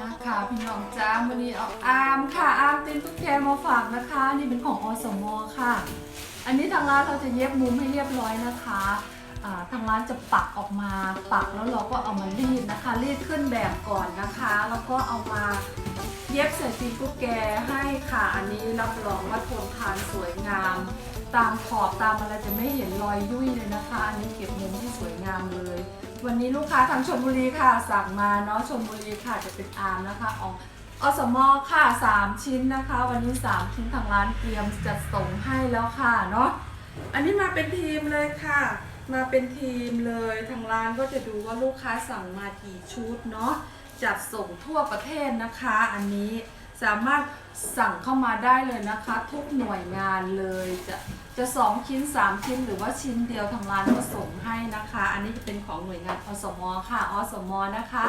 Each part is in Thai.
มาค่ะพี่น้องจ้าวันนี้เอาอามค่ะอามตินตุ๊กแกมาฝากนะคะ นี่เป็นของอสมอค่ะ อันนี้ทางร้านเราจะเย็บมุมให้เรียบร้อยนะคะทางร้านจะปักออกมาปักแล้วเราก็เอามารีดนะคะรีดขึ้นแบบก่อนนะคะ แล้วก็เอามาเย็บใส่ตีนตุ๊กแกให้ค่ะ อันนี้รับรองว่าทนทานสวยงาม ตามขอบตามอะไรจะไม่เห็นรอยยุ่ยเลยนะคะ อันนี้เก็บมุมที่สวยงามเลย วันนี้ลูกค้าทางชลบุรีค่ะ สั่งมาเนาะชลบุรีค่ะจะเป็นอาร์มนะคะอออสมอค่ะ 3 ชิ้นนะคะ วันนี้ 3 ชิ้นทางร้านเตรียมจะส่งให้แล้วค่ะเนาะอันนี้มาเป็นทีมเลยค่ะ มาเป็นทีมเลยทางร้านก็จะดูว่าลูกค้าสั่งมากี่ชุดเนาะจัดส่งทั่วประเทศนะคะ อันนี้ สามารถสั่งเข้ามาได้เลยนะคะ ทุกหน่วยงานเลยจะจะสองชิ้น3ชิ้นหรือว่าชิ้นเดียวทางร้านก็ส่งให้นะคะ อันนี้จะเป็นของหน่วยงานอสมค่ะอสมนะคะ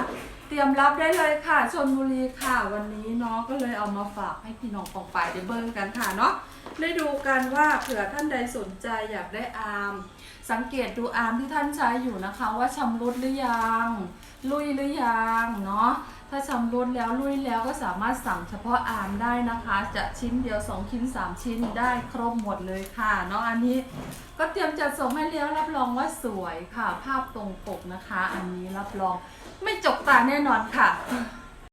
เตรียมรับได้เลยค่ะชนบุรีค่ะ วันนี้เนาะก็เลยเอามาฝากให้พี่น้องของฝ่ายได้เบิ้งกันค่ะเนาะได้ดูกันว่าเผื่อท่านใดสนใจอยากได้อาร์มสังเกตดูอาร์มที่ท่านใช้อยู่นะคะ ว่าชำรุดหรือยังลุยหรือยังเนาะ ถ้าชำรุดแล้วลุยแล้วก็สามารถสั่งเฉพาะอามได้นะคะ จะชิ้นเดียว 2 ชิ้น 3 ชิ้นได้ครบหมดเลยค่ะเนาะอันนี้ก็เตรียมจัดส่งให้แล้วรับรองว่าสวยค่ะ ภาพตรงปกนะคะ อันนี้รับรองไม่จกตาแน่นอนค่ะ